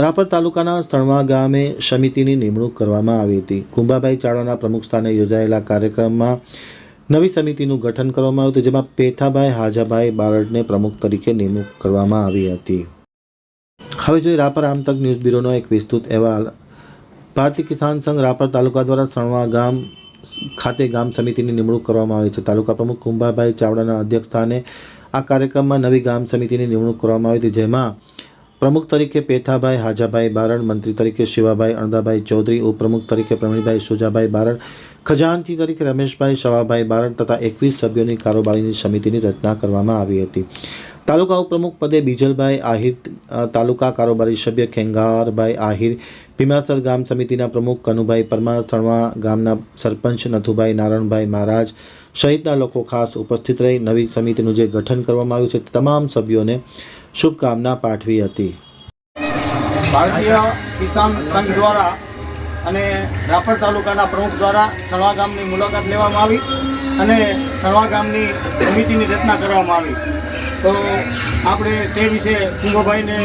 રાપર તાલુકાના સણવા ગામે સમિતિની નિમણૂક કરવામાં આવી હતી. કુંભાભાઈ ચાવડાના પ્રમુખ સ્થાને યોજાયેલા કાર્યક્રમમાં નવી સમિતિનું ગઠન કરવામાં આવ્યું હતું, જેમાં પેથાભાઈ હાજાભાઈ બારડને પ્રમુખ તરીકે નિમણૂક કરવામાં આવી હતી. હવે જોઈએ રાપર આમતક ન્યૂઝ બ્યુરોનો એક વિસ્તૃત અહેવાલ. ભારતીય કિસાન સંઘ રાપર તાલુકા દ્વારા સણવા ગામ ખાતે ગામ સમિતિની નિમણૂક કરવામાં આવી છે. તાલુકા પ્રમુખ કુંભાભાઈ ચાવડાના અધ્યક્ષ સ્થાને આ કાર્યક્રમમાં નવી ગામ સમિતિની નિમણૂક કરવામાં આવી હતી, જેમાં પ્રમુખ તરીકે પેથાભાઈ હાજાભાઈ બારણ, મંત્રી તરીકે શિવાભાઈ અણદાભાઈ ચૌધરી, ઉપપ્રમુખ તરીકે પ્રવીણભાઈ સુજાભાઈ બારણ, ખજાનચી તરીકે રમેશભાઈ શવાભાઈ બારણ તથા એકવીસ સભ્યોની કારોબારીની સમિતિની રચના કરવામાં આવી હતી. તાલુકા ઉપપ્રમુખ પદે બીજલભાઈ આહિર તાલુકા કારોબારી સભ્ય ખેંગારભાઈ આહિર, ભીમાસર ગામ સમિતિના પ્રમુખ કનુભાઈ પરમાર, સણવા ગામના સરપંચ નથુભાઈ નારણભાઈ મહારાજ સહિતના લોકો ખાસ ઉપસ્થિત રહી નવી સમિતિનું જે ગઠન કરવામાં આવ્યું છે તમામ સભ્યોને શુભકામના પાઠવી હતી. ભારતીય કિસાન સંઘ દ્વારા અને રાપર તાલુકાના પ્રમુખ દ્વારા સણવા ગામની મુલાકાત લેવામાં આવી અને સણવા ગામની સમિતિની રચના કરવામાં આવી. તો આપણે તે વિશે કુંભભાઈને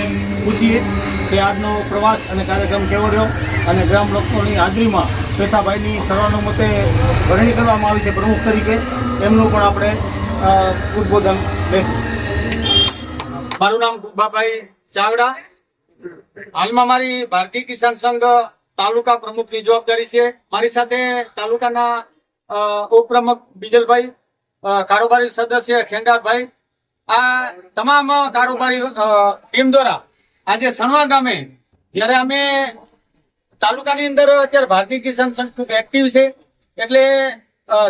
પૂછીએ કે આજનો પ્રવાસ અને કાર્યક્રમ કેવો રહ્યો અને ગ્રામ લોકોની હાજરીમાં પેથાભાઈની સર્વાનુમતે વરણી કરવામાં આવી છે પ્રમુખ તરીકે. એમનું પણ આપણે ઉદબોધન લેશું. મારું નામ ગુબ્બાભાઈ ચાવડા. હાલમાં મારી ભારતીય કિસાન સંઘ તાલુકા પ્રમુખની જવાબદારી છે. મારી સાથે તાલુકાના ઉપપ્રમુખ બીજલભાઈ કારોબારી સદસ્ય ખેંડારભાઈ. આ તમામ કારોબારી ટીમ દ્વારા આજે સણવા ગામે જ્યારે અમે તાલુકાની અંદર અત્યારે ભારતીય કિસાન સંઘ ખૂબ એક્ટિવ છે, એટલે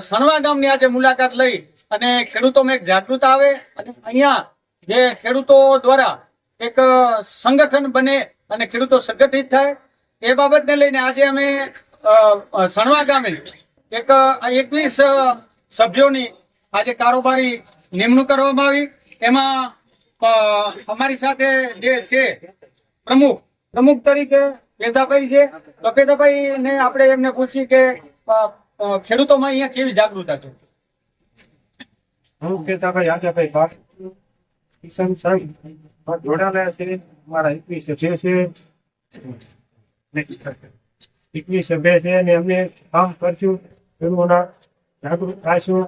સણવા ગામની આજે મુલાકાત લઈ અને ખેડૂતોમાં એક જાગૃતતા આવે અને અહીંયા જે ખેડૂતો દ્વારા એક સંગઠન બને અને ખેડૂતો સંગઠિત થાય, એ બાબતને લઈને આજે અમે સણવા ગામે એક એકવીસ સભ્યોની આજે કારોબારી નિમણૂક કરવામાં આવી. એમાં અમારી સાથે જે છે, પ્રમુખ પ્રમુખ તરીકે પેદાભાઈ છે. તો પેદાભાઈ ને આપણે એમને પૂછી કે ખેડૂતોમાં અહીંયા કેવી જાગૃતતા છે? હું પેદાભાઈ આજાભાઈ કિશન જોડાયેલા છે મારા એકવીસ સભ્ય છે. એકવીસ સભ્ય છે અને અમે કામ કરશું. એનું જાગૃત થશું.